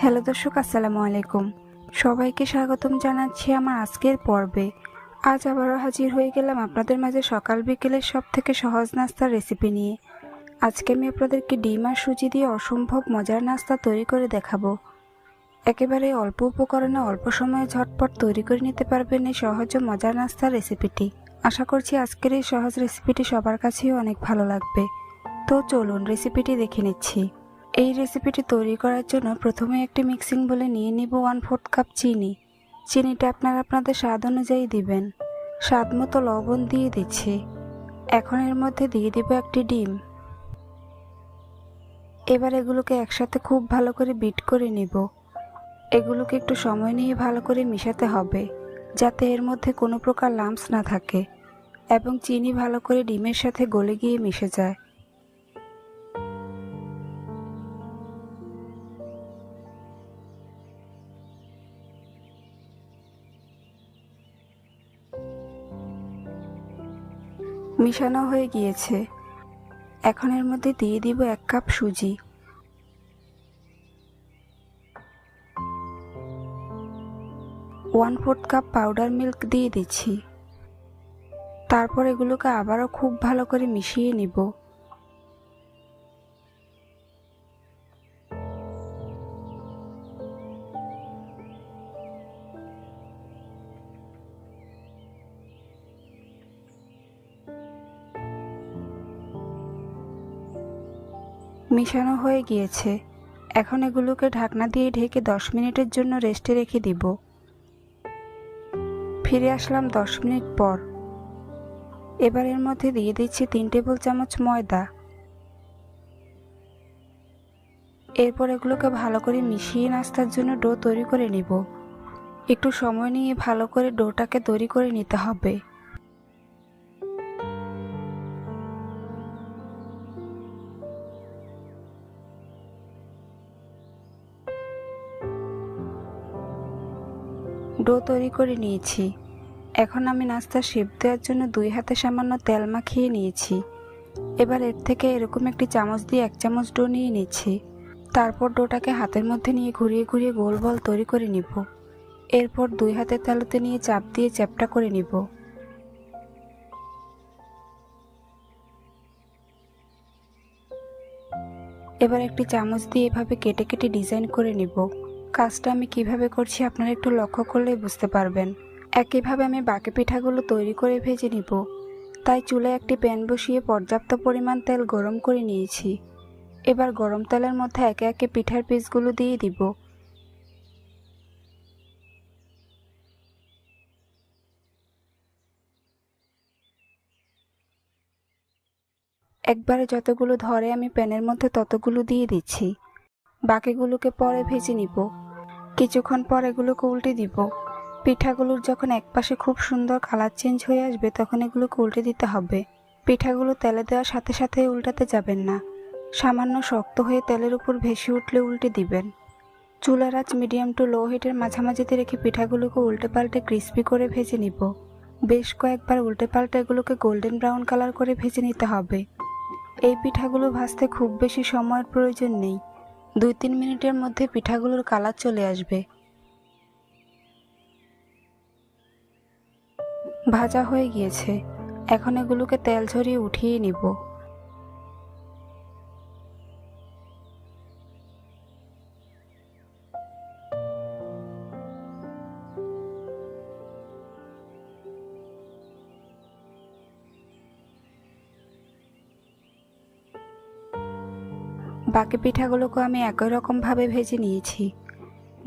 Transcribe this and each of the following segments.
Hello দর্শক, আসসালামু আলাইকুম। সবাইকে স্বাগতম জানাচ্ছি আমার আজকের পর্বে। আজ আবারও হাজির হয়ে গেলাম আপনাদের মাঝে সকাল বিকেলের সব থেকে সহজ নাস্তার রেসিপি নিয়ে। আজকে আমি আপনাদেরকে ডিম আর সুজি দিয়ে অসম্ভব মজার নাস্তা তৈরি করে দেখাবো। একেবারে অল্প উপকরণে অল্প সময়ে ঝটপট তৈরি করে নিতে পারবেন এই সহজ ও মজার নাস্তার রেসিপিটি আশা করছি আজকের এই সহজ রেসিপিটি সবার কাছেই অনেক ভালো লাগবে। তো চলুন রেসিপিটি দেখে নিচ্ছি। এই রেসিপিটি তৈরি করার জন্য প্রথমে একটি মিক্সিং বলে নিয়ে নিব ওয়ান ফোর্থ কাপ চিনি। চিনিটা আপনারা আপনাদের স্বাদ অনুযায়ী দিবেন। স্বাদ মতো লবণ দিয়ে দিচ্ছি। এখন এর মধ্যে দিয়ে দিব একটি ডিম। এবার এগুলোকে একসাথে খুব ভালো করে বিট করে নিব। এগুলোকে একটু সময় নিয়ে ভালো করে মিশাতে হবে, যাতে এর মধ্যে কোনো প্রকার লাম্পস না থাকে, এবং চিনি ভালো করে ডিমের সাথে গলে গিয়ে মিশে যায়। মিশানো হয়ে গিয়েছে। এখন এর মধ্যে দিয়ে দিব এক কাপ সুজি। One fourth cup powder milk দিয়ে দিচ্ছি। তারপর এগুলোকে আবারও খুব ভালো করে মিশিয়ে নিব। মিশানো হয়ে গিয়েছে। এখন এগুলোকে ঢাকনা দিয়ে ঢেকে দশ মিনিটের জন্য রেস্টে রেখে দিব। ফিরে আসলাম দশ মিনিট পর। এবার এর মধ্যে দিয়ে দিচ্ছি তিন টেবিল চামচ ময়দা। এরপর এগুলোকে ভালো করে মিশিয়ে নাস্তার জন্য ডো তৈরি করে নিব। একটু সময় নিয়ে ভালো করে ডোটাকে তৈরি করে নিতে হবে। ডো তৈরি করে নিয়েছি। এখন আমি নাস্তা শেপ দেওয়ার জন্য দুই হাতে সামান্য তেল মাখিয়ে নিয়েছি। এবার এর থেকে এরকম একটি চামচ দিয়ে এক চামচ ডো নিয়ে নিচ্ছি। তারপর ডোটাকে হাতের মধ্যে নিয়ে ঘুরিয়ে ঘুরিয়ে গোল বল তৈরি করে নিব। এরপর দুই হাতের তালুতে নিয়ে চাপ দিয়ে চ্যাপটা করে নিব। এবার একটি চামচ দিয়ে এভাবে কেটে কেটে ডিজাইন করে নিব। কাজটা আমি কীভাবে করছি আপনারা একটু লক্ষ্য করলেই বুঝতে পারবেন। একইভাবে আমি বাকি পিঠাগুলো তৈরি করে ভেজে নিব। তাই চুলে একটি প্যান বসিয়ে পর্যাপ্ত পরিমাণ তেল গরম করে নিয়েছি। এবার গরম তেলের মধ্যে একে একে পিঠার পিসগুলো দিয়ে দিব। একবারে যতগুলো ধরে আমি প্যানের মধ্যে ততগুলো দিয়ে দিচ্ছি। বাকিগুলোকে পরে ভেজে নিব। কিছুক্ষণ পর এগুলোকে উল্টে দিব। পিঠাগুলোর যখন একপাশে খুব সুন্দর কালার চেঞ্জ হয়ে আসবে, তখন এগুলোকে উল্টে দিতে হবে। পিঠাগুলো তেলে দেওয়ার সাথে সাথে উল্টাতে যাবেন না। সামান্য শক্ত হয়ে তেলের উপর ভেসে উঠলে উল্টে দিবেন। চুলার আঁচ মিডিয়াম টু লো হিটের মাঝামাঝিতে রেখে পিঠাগুলোকে উল্টে পাল্টে ক্রিস্পি করে ভেজে নিব। বেশ কয়েকবার উল্টে পাল্টে এগুলোকে গোল্ডেন ব্রাউন কালার করে ভেজে নিতে হবে। এই পিঠাগুলো ভাজতে খুব বেশি সময়ের প্রয়োজন নেই। দুই তিন মিনিটের মধ্যে পিঠাগুলোর কালার চলে আসবে। ভাজা হয়ে গিয়েছে। এখন এগুলোকে তেল ঝরিয়ে উঠিয়ে নিব। বাকি পিঠাগুলোকে আমি একই রকমভাবে ভেজে নিয়েছি।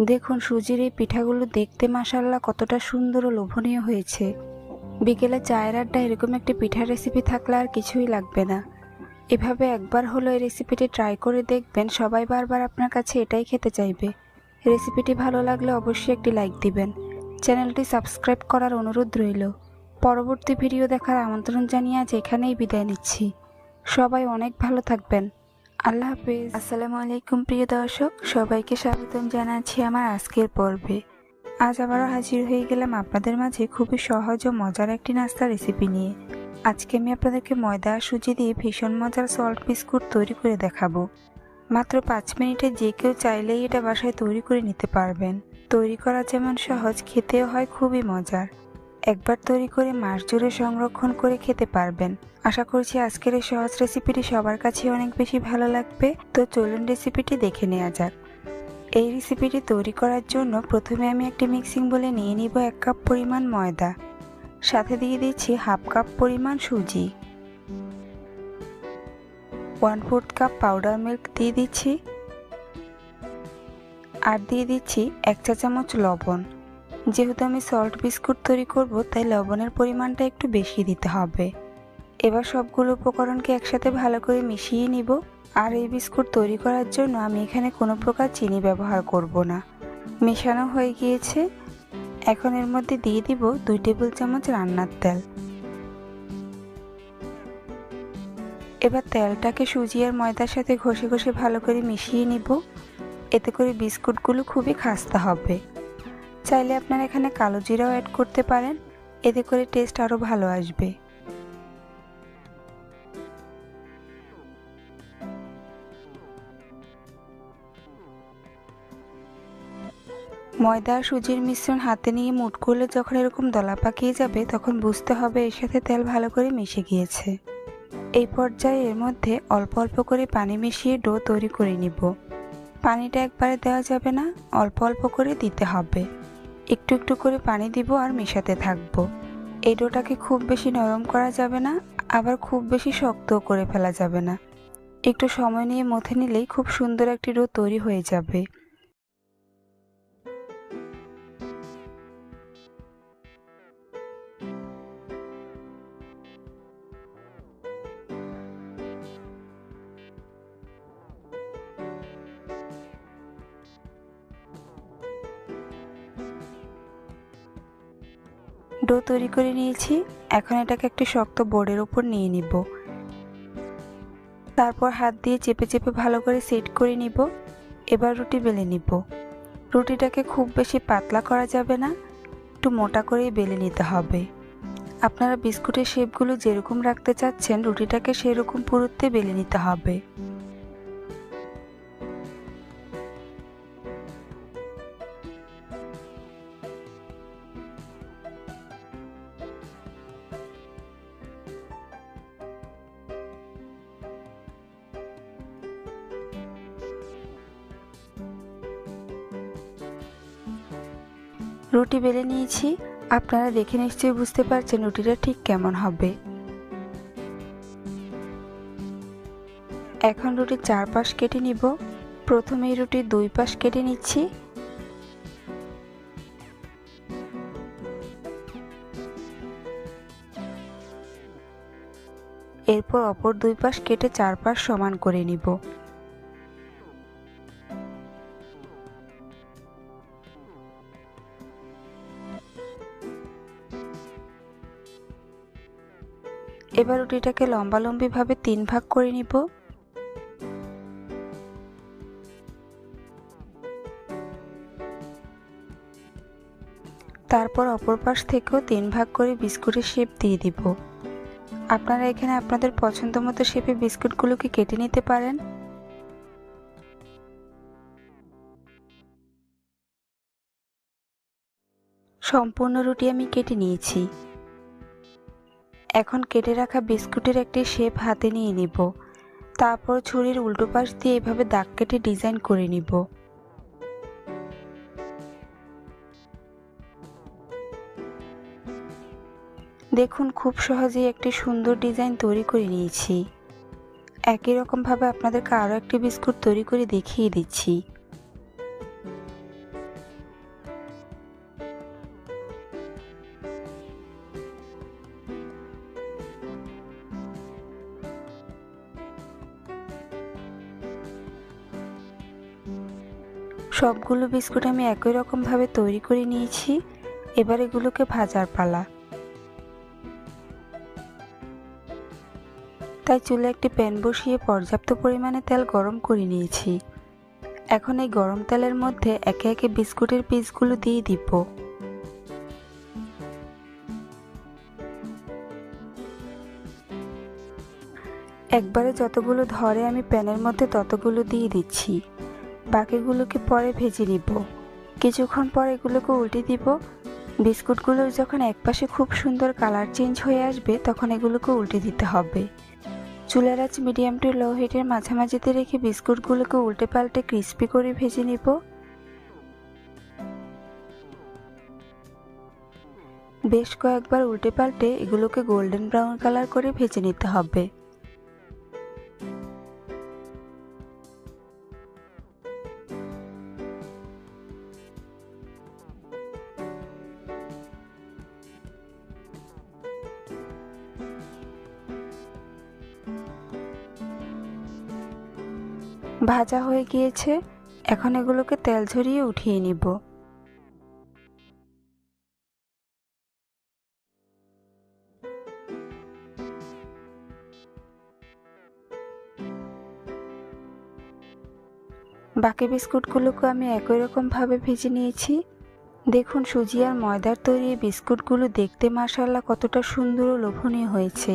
দেখুন সুজির এই পিঠাগুলো দেখতে মাসাল্লাহ কতটা সুন্দর ও লোভনীয় হয়েছে। বিকেলে চায়ের আড্ডা এরকম একটি পিঠার রেসিপি থাকলে আর কিছুই লাগবে না। এভাবে একবার হলো এই রেসিপিটি ট্রাই করে দেখবেন, সবাই বারবার আপনার কাছে এটাই খেতে চাইবে। রেসিপিটি ভালো লাগলে অবশ্যই একটি লাইক দিবেন। চ্যানেলটি সাবস্ক্রাইব করার অনুরোধ রইল। পরবর্তী ভিডিও দেখার আমন্ত্রণ জানিয়ে আজ এখানেই বিদায় নিচ্ছি। সবাই অনেক ভালো থাকবেন। আল্লাহ হাফিজ। আসসালামু আলাইকুম, প্রিয় দর্শক। সবাইকে স্বাগতম জানাচ্ছি আমার আজকের পর্বে। আজ আবারও হাজির হয়ে গেলাম আপনাদের মাঝে খুবই সহজ ও মজার একটি নাস্তা রেসিপি নিয়ে। আজকে আমি আপনাদেরকে ময়দা আর সুজি দিয়ে ভীষণ মজার সল্ট বিস্কুট তৈরি করে দেখাবো। মাত্র পাঁচ মিনিটে যে কেউ চাইলেই এটা বাসায় তৈরি করে নিতে পারবেন। তৈরি করা যেমন সহজ, খেতেও হয় খুবই মজার। একবার তৈরি করে মাস জুড়ে সংরক্ষণ করে খেতে পারবেন। আশা করছি আজকের এই সহজ রেসিপিটি সবার কাছে অনেক বেশি ভালো লাগবে। তো চলুন রেসিপিটি দেখে নেওয়া যাক। এই রেসিপিটি তৈরি করার জন্য প্রথমে আমি একটি মিক্সিং বলে নিয়ে নিব এক কাপ পরিমাণ ময়দা। সাথে দিয়ে দিচ্ছি হাফ কাপ পরিমাণ সুজি। One fourth cup powder milk দিয়ে দিচ্ছি। আর দিয়ে দিচ্ছি এক চা চামচ লবণ। যেহেতু আমি সল্ট বিস্কুট তৈরি করব, তাই লবণের পরিমাণটা একটু বেশি দিতে হবে। এবার সবগুলো উপকরণকে একসাথে ভালো করে মিশিয়ে নিব। আর এই বিস্কুট তৈরি করার জন্য আমি এখানে কোনো প্রকার চিনি ব্যবহার করব না। মেশানো হয়ে গিয়েছে। এখন এর মধ্যে দিয়ে দিব দুই টেবিল চামচ রান্নার তেল। এবার তেলটাকে সুজি আর ময়দার সাথে ঘষে ঘষে ভালো করে মিশিয়ে নিব। এতে করে বিস্কুটগুলো খুবই খাস্তা হবে। চাইলে আপনারা এখানে কালো জিরাও অ্যাড করতে পারেন। এতে করে টেস্ট আরও ভালো আসবে। ময়দা সুজির মিশ্রণ হাতে নিয়ে মুট করলে যখন এরকম দলা পাকিয়ে যাবে, তখন বুঝতে হবে এর সাথে তেল ভালো করে মিশে গিয়েছে। এই পর্যায়ে এর মধ্যে অল্প অল্প করে পানি মিশিয়ে ডো তৈরি করে নিব। পানিটা একবারে দেওয়া যাবে না, অল্প অল্প করে দিতে হবে। একটু একটু করে পানি দিব আর মেশাতে থাকব। এই ডোটাকে খুব বেশি নরম করা যাবে না, আবার খুব বেশি শক্তও করে ফেলা যাবে না। একটু সময় নিয়ে মথে নিলেই খুব সুন্দর একটি ডো তৈরি হয়ে যাবে। ডো তৈরি করে নিয়েছি। এখন এটাকে একটি শক্ত বোর্ডের উপর নিয়ে নিব। তারপর হাত দিয়ে চেপে চেপে ভালো করে সেট করে নিব। এবার রুটি বেলে নিব। রুটিটাকে খুব বেশি পাতলা করা যাবে না, একটু মোটা করেই বেলে নিতে হবে। আপনারা বিস্কুটের শেপগুলো যেরকম রাখতে চাচ্ছেন, রুটিটাকে সেরকম পুরুত্বে বেলে নিতে হবে। রুটি বেলে নিয়েছি। আপনারা দেখে নিশ্চয়ই বুঝতে পারছেন রুটিটা ঠিক কেমন হবে। এখন রুটির চার পাশ কেটে নিব। প্রথমে রুটির দুই পাশ কেটে নিচ্ছি। এরপর অপর দুই পাশ কেটে চার পাশ সমান করে নিব। এবার রুটিটাকে লম্বালম্বিভাবে তিন ভাগ করে নিব। তারপর অপর পাশ থেকেও তিন ভাগ করে বিস্কুটের শেপ দিয়ে দিব। আপনারা এখানে আপনাদের পছন্দ মতো শেপে বিস্কুটগুলোকে কেটে নিতে পারেন। সম্পূর্ণ রুটি আমি কেটে নিয়েছি। এখন কেটে রাখা বিস্কুটের একটি শেপ হাতে নিয়ে নিব। তারপর ছুরির উল্টো পাশ দিয়ে এভাবে দাগ কেটে ডিজাইন করে নিব। দেখুন, খুব সহজেই একটি সুন্দর ডিজাইন তৈরি করে নিয়েছি। একই রকমভাবে আপনাদেরকে আরও একটি বিস্কুট তৈরি করে দেখিয়ে দিচ্ছি। সবগুলো বিস্কুট আমি একই রকমভাবে তৈরি করে নিয়েছি। এবার এগুলোকে ভাজার পালা। তাই চুলে একটি প্যান বসিয়ে পর্যাপ্ত পরিমাণে তেল গরম করে নিয়েছি। এখন এই গরম তেলের মধ্যে একে একে বিস্কুটের পিসগুলো দিয়ে দিব। একবারে যতগুলো ধরে আমি প্যানের মধ্যে ততগুলো দিয়ে দিচ্ছি। বাকিগুলোকে পরে ভেজে নিব। কিছুক্ষণ পর এগুলোকে উল্টে দিব। বিস্কুটগুলোর যখন একপাশে খুব সুন্দর কালার চেঞ্জ হয়ে আসবে, তখন এগুলোকে উল্টে দিতে হবে। চুলার আঁচ মিডিয়াম টু লো হিটের মাঝামাঝিতে রেখে বিস্কুটগুলোকে উল্টে পাল্টে ক্রিস্পি করে ভেজে নিব। বেশ কয়েকবার উল্টে পাল্টে এগুলোকে গোল্ডেন ব্রাউন কালার করে ভেজে নিতে হবে। ভাজা হয়ে গিয়েছে, এখন এগুলোকে তেল ঝরিয়ে উঠিয়ে নিব। বাকি বিস্কুটগুলোকে আমি একই রকমভাবে ভেজে নিয়েছি। দেখুন, সুজি আর ময়দার তৈরি বিস্কুটগুলো দেখতে মাসাল্লাহ কতটা সুন্দর ও লোভনীয় হয়েছে।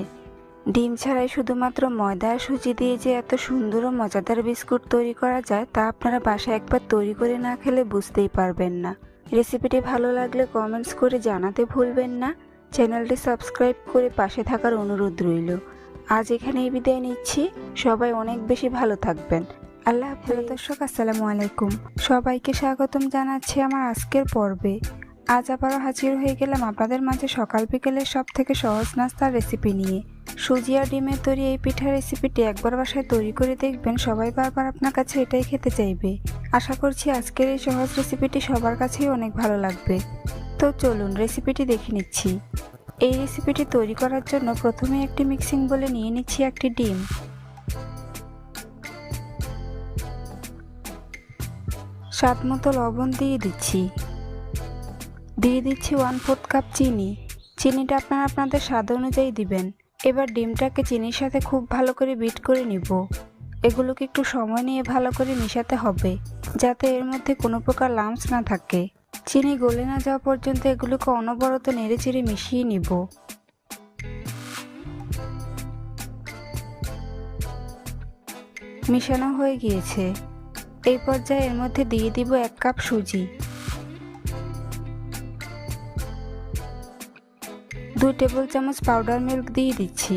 ডিম ছাড়াই শুধুমাত্র ময়দা আর সুজি দিয়ে যে এত সুন্দর ও মজাদার বিস্কুট তৈরি করা যায় তা আপনারা বাসায় একবার তৈরি করে না খেলে বুঝতেই পারবেন না। রেসিপিটি ভালো লাগলে কমেন্টস করে জানাতে ভুলবেন না। চ্যানেলটি সাবস্ক্রাইব করে পাশে থাকার অনুরোধ রইল। আজ এখানেই বিদায় নিচ্ছি। সবাই অনেক বেশি ভালো থাকবেন। আল্লাহ হাফেজ। দর্শক আসসালামু আলাইকুম। সবাইকে স্বাগতম জানাচ্ছি আমার আজকের পর্বে। আজ আবারও হাজির হয়ে গেলাম আপনাদের মাঝে সকাল বিকেলের সব থেকে সহজ নাস্তার রেসিপি নিয়ে। সুজি আর ডিমের তৈরি এই পিঠার রেসিপিটি একবার বাসায় তৈরি করে দেখবেন, সবাই বারবার আপনার কাছে এটাই খেতে চাইবে। আশা করছি আজকের এই সহজ রেসিপিটি সবার কাছেই অনেক ভালো লাগবে। তো চলুন রেসিপিটি দেখে নিচ্ছি। এই রেসিপিটি তৈরি করার জন্য প্রথমে একটি মিক্সিং বলে নিয়ে নিচ্ছি একটি ডিম। স্বাদ মতো লবণ দিয়ে দিচ্ছি। দিয়ে দিচ্ছি ওয়ান ফোর্থ কাপ চিনি। চিনিটা আপনারা আপনাদের স্বাদ অনুযায়ী দিবেন। এবার ডিমটাকে চিনির সাথে খুব ভালো করে বিট করে নিব। এগুলোকে একটু সময় নিয়ে ভালো করে মিশাতে হবে, যাতে এর মধ্যে কোনো প্রকার লাম্পস না থাকে। চিনি গলে না যাওয়া পর্যন্ত এগুলোকে অনবরত নেড়ে চেড়ে মিশিয়ে নিব। মিশানো হয়ে গিয়েছে। এই পর্যায়ে এর মধ্যে দিয়ে দিব এক কাপ সুজি। দুই টেবিল চামচ পাউডার মিল্ক দিয়ে দিচ্ছি।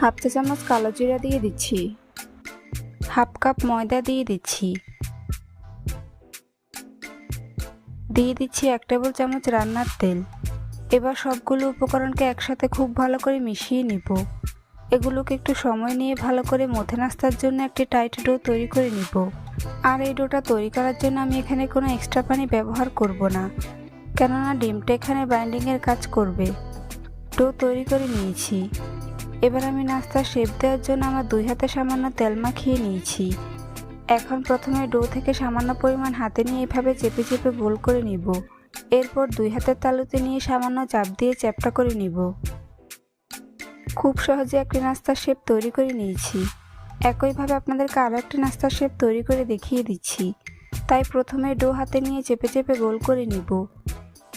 হাফ চা চামচ কালো জিরা দিয়ে দিচ্ছি। হাফ কাপ ময়দা দিয়ে দিচ্ছি। দিয়ে দিচ্ছি এক টেবিল চামচ রান্নার তেল। এবার সবগুলো উপকরণকে একসাথে খুব ভালো করে মিশিয়ে নিব। এগুলোকে একটু সময় নিয়ে ভালো করে মথে নাস্তার জন্য একটি টাইট ডো তৈরি করে নিব। আর এই ডোটা তৈরি করার জন্য আমি এখানে কোনো এক্সট্রা পানি ব্যবহার করব না। কেননা ডিমটা এখানে বাইন্ডিংয়ের কাজ করবে। ডো তৈরি করে নিয়েছি। এবার আমি নাস্তা শেপ দেওয়ার জন্য আমার দুই হাতে সামান্য তেল মাখিয়ে নিয়েছি। এখন প্রথমে ডো থেকে সামান্য পরিমাণ হাতে নিয়ে এভাবে চেপে চেপে গোল করে নিব। এরপর দুই হাতের তালুতে নিয়ে সামান্য চাপ দিয়ে চ্যাপটা করে নিব। খুব সহজে একটি নাস্তার শেপ তৈরি করে নিয়েছি। একইভাবে আপনাদেরকে আরও একটি নাস্তার শেপ তৈরি করে দেখিয়ে দিচ্ছি। তাই প্রথমে ডো হাতে নিয়ে চেপে চেপে গোল করে নিব।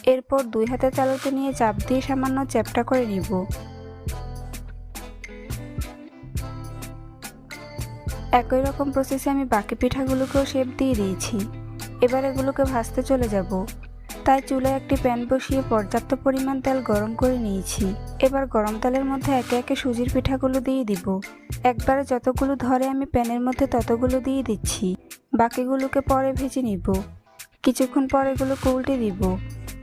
এরপর দুই হাতে তালুতে নিয়ে চাপ দিয়ে সামান্য চ্যাপটা করে নিব। একই রকম প্রসেসে আমি বাকি পিঠাগুলোকেও শেপ দিয়ে দিয়েছি। এবার এগুলোকে ভাজতে চলে যাব। তাই চুলায় একটি প্যান বসিয়ে পর্যাপ্ত পরিমাণ তেল গরম করে নিয়েছি। এবার গরম তেলের মধ্যে একে একে সুজির পিঠাগুলো দিয়ে দিব। একবারে যতগুলো ধরে আমি প্যানের মধ্যে ততগুলো দিয়ে দিচ্ছি। বাকিগুলোকে পরে ভেজে নিব। কিছুক্ষণ পর এগুলোকে উল্টে দিব।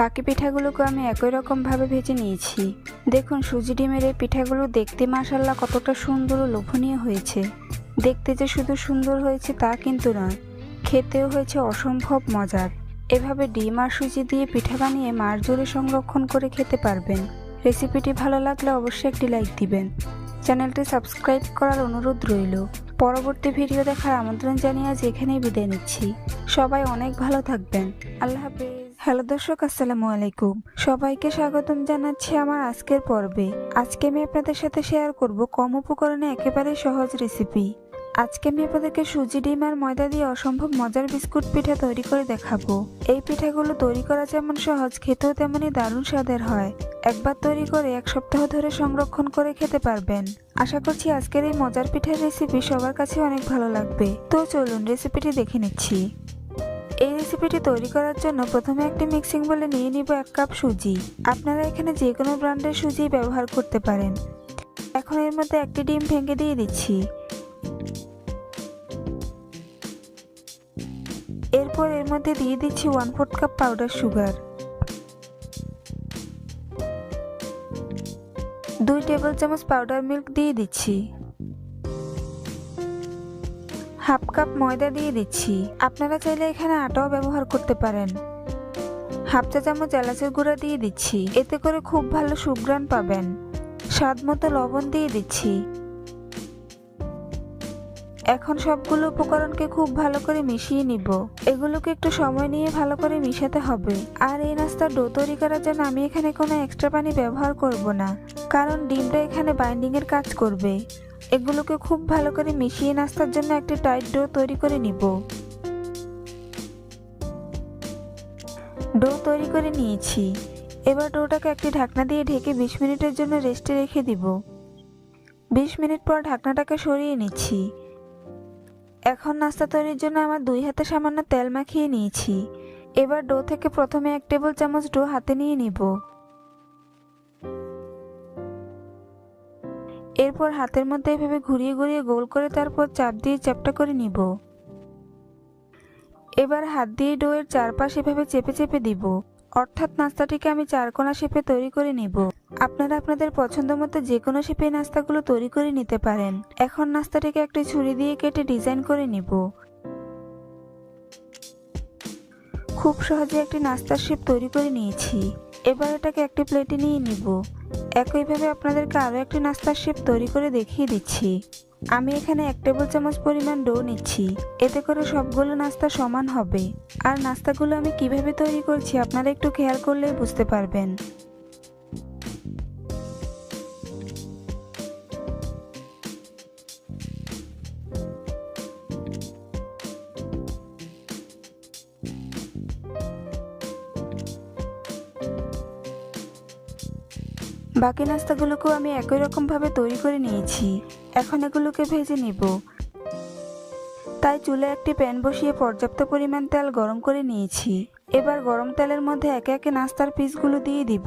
বাকি পিঠাগুলোকে আমি একই রকমভাবে ভেজে নিয়েছি। দেখুন, সুজি ডিমের এই পিঠাগুলো দেখতে মাসাল্লাহ কতটা সুন্দর ও লোভনীয় হয়েছে। দেখতে যে শুধু সুন্দর হয়েছে তা কিন্তু নয়, খেতেও হয়েছে অসম্ভব মজার। এভাবে ডিম আর সুজি দিয়ে পিঠা বানিয়ে মার জোরে সংরক্ষণ করে খেতে পারবেন। রেসিপিটি ভালো লাগলে অবশ্যই একটি লাইক দিবেন। চ্যানেলটি সাবস্ক্রাইব করার অনুরোধ রইল। পরবর্তী ভিডিও দেখার আমন্ত্রণ জানিয়ে আজ এখানেই বিদায় নিচ্ছি। সবাই অনেক ভালো থাকবেন। আল্লাহ হাফেজ। হ্যালো দর্শক, আসসালামু আলাইকুম। সবাইকে স্বাগতম জানাচ্ছি আমার আজকের পর্বে। আজকে আমি আপনাদের সাথে শেয়ার করব কম উপকরণে একেবারে সহজ রেসিপি আজকে আমি আপনাদেরকে সুজি, ডিম আর ময়দা দিয়ে অসম্ভব মজার বিস্কুট পিঠা তৈরি করে দেখাবো। এই পিঠাগুলো তৈরি করা যেমন সহজ, খেতেও তেমনই দারুণ স্বাদের হয়। একবার তৈরি করে এক সপ্তাহ ধরে সংরক্ষণ করে খেতে পারবেন। আশা করছি আজকের এই মজার পিঠার রেসিপি সবার কাছে অনেক ভালো লাগবে। তো চলুন রেসিপিটি দেখে নিচ্ছি। এই রেসিপিটি তৈরি করার জন্য প্রথমে একটি মিক্সিং বলে নিয়ে নিব এক কাপ সুজি। আপনারা এখানে যে কোনো ব্র্যান্ডের সুজি ব্যবহার করতে পারেন। এখন এর মধ্যে একটি ডিম ভেঙে দিয়ে দিচ্ছি। এরপর এর মধ্যে দিয়ে দিচ্ছি one fourth cup powder sugar দুই টেবিল চামচ পাউডার মিল্ক দিয়ে দিচ্ছি। হাফ কাপ ময়দা দিয়ে দিচ্ছি। আপনারা চাইলে এখানে আটাও ব্যবহার করতে পারেন। হাফ চা চামচ এলাচের গুঁড়া দিয়ে দিচ্ছি। এতে করে খুব ভালো সুগ্রাণ পাবেন। স্বাদ মতো লবণ দিয়ে দিচ্ছি। এখন সবগুলো উপকরণকে খুব ভালো করে মিশিয়ে নিব। এগুলোকে একটু সময় নিয়ে ভালো করে মিশাতে হবে। আর এই নাস্তার ডো তৈরি করার জন্য আমি এখানে কোনো এক্সট্রা পানি ব্যবহার করব না। কারণ ডিমটা এখানে বাইন্ডিংয়ের কাজ করবে। এগুলোকে খুব ভালো করে মিশিয়ে নাস্তার জন্য একটি টাইট ডো তৈরি করে নিব। ডো তৈরি করে নিয়েছি। এবার ডোটাকে একটি ঢাকনা দিয়ে ঢেকে বিশ মিনিটের জন্য রেস্টে রেখে দিব। বিশ মিনিট পর ঢাকনাটাকে সরিয়ে নিচ্ছি। এখন নাস্তা তৈরির জন্য আমার দুই হাতে সামান্য তেল মাখিয়ে নিয়েছি। এবার ডো থেকে প্রথমে এক টেবিল চামচ ডো হাতে নিয়ে নিব। এরপর হাতের মধ্যে এভাবে ঘুরিয়ে ঘুরিয়ে গোল করে তারপর চাপ দিয়ে চ্যাপটা করে নিব। এবার হাত দিয়ে ডোয়ের চারপাশ এভাবে চেপে চেপে দিব। অর্থাৎ নাস্তাটিকে আমি চারকোনা শেপে তৈরি করে নিব। আপনারা আপনাদের পছন্দ মতো যে কোনো শেপে নাস্তাগুলো তৈরি করে নিতে পারেন। এখন নাস্তাটিকে একটি ছুরি দিয়ে কেটে ডিজাইন করে নিব। খুব সহজে একটি নাস্তার শেপ তৈরি করে নিয়েছি। এবার এটাকে একটি প্লেটে নিয়ে নিব। একইভাবে আপনাদেরকে আরও একটি নাস্তার শেপ তৈরি করে দেখিয়ে দিচ্ছি। আমি এখানে এক টেবিল চামচ পরিমাণ ডো নিচ্ছি। এতে করে সবগুলো নাস্তা সমান হবে। আর নাস্তাগুলো আমি কীভাবে তৈরি করছি আপনারা একটু খেয়াল করলেই বুঝতে পারবেন। বাকি নাস্তাগুলোকেও আমি একই রকমভাবে তৈরি করে নিয়েছি। এখন এগুলোকে ভেজে নিব। তাই চুলে একটি প্যান বসিয়ে পর্যাপ্ত পরিমাণ তেল গরম করে নিয়েছি। এবার গরম তেলের মধ্যে একে একে নাস্তার পিসগুলো দিয়ে দিব।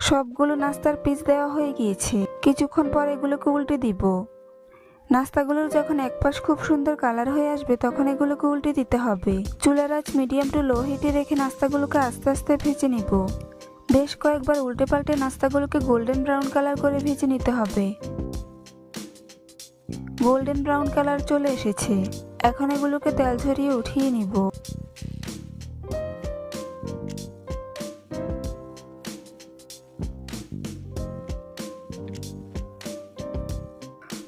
সবগুলো নাস্তার পিস দেওয়া হয়ে গিয়েছে। কিছুক্ষণ পর এগুলোকে উল্টে দিব। নাস্তাগুলোর যখন একপাশ খুব সুন্দর কালার হয়ে আসবে, তখন এগুলোকে উল্টে দিতে হবে। চুলার আঁচ মিডিয়াম টু লো হিটে রেখে নাস্তাগুলোকে আস্তে আস্তে ভেজে নিব। বেশ কয়েকবার উল্টে পাল্টে নাস্তাগুলোকে গোল্ডেন ব্রাউন কালার করে ভেজে নিতে হবে। গোল্ডেন ব্রাউন কালার চলে এসেছে। এখন এগুলোকে তেল ঝরিয়ে উঠিয়ে নিব।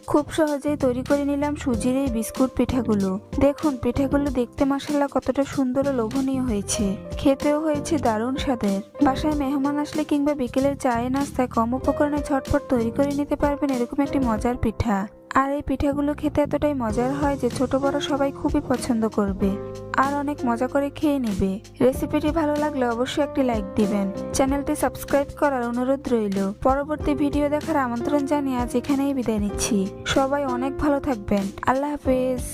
খুব সহজেই তৈরি করে নিলাম সুজির এই বিস্কুট পিঠাগুলো। দেখুন, পিঠাগুলো দেখতে মশালা কতটা সুন্দর ও লোভনীয় হয়েছে। খেতেও হয়েছে দারুণ স্বাদের। বাসায় মেহমান আসলে কিংবা বিকেলের চায়ে নাস্তায় কম উপকরণে ঝটপট তৈরি করে নিতে পারবেন এরকম একটি মজার পিঠা। আর এই পিঠাগুলো খেতে এতটাই মজার হয় যে ছোট বড় সবাই খুবই পছন্দ করবে। আর অনেক মজা করে খেয়ে নেবে। রেসিপিটি ভালো লাগলে অবশ্যই একটি লাইক দিবেন। চ্যানেলটি সাবস্ক্রাইব করার অনুরোধ রইল। পরবর্তী ভিডিও দেখার আমন্ত্রণ জানিয়ে আজ এখানেই বিদায় নিচ্ছি। সবাই অনেক ভালো থাকবেন। আল্লাহ হাফেজ।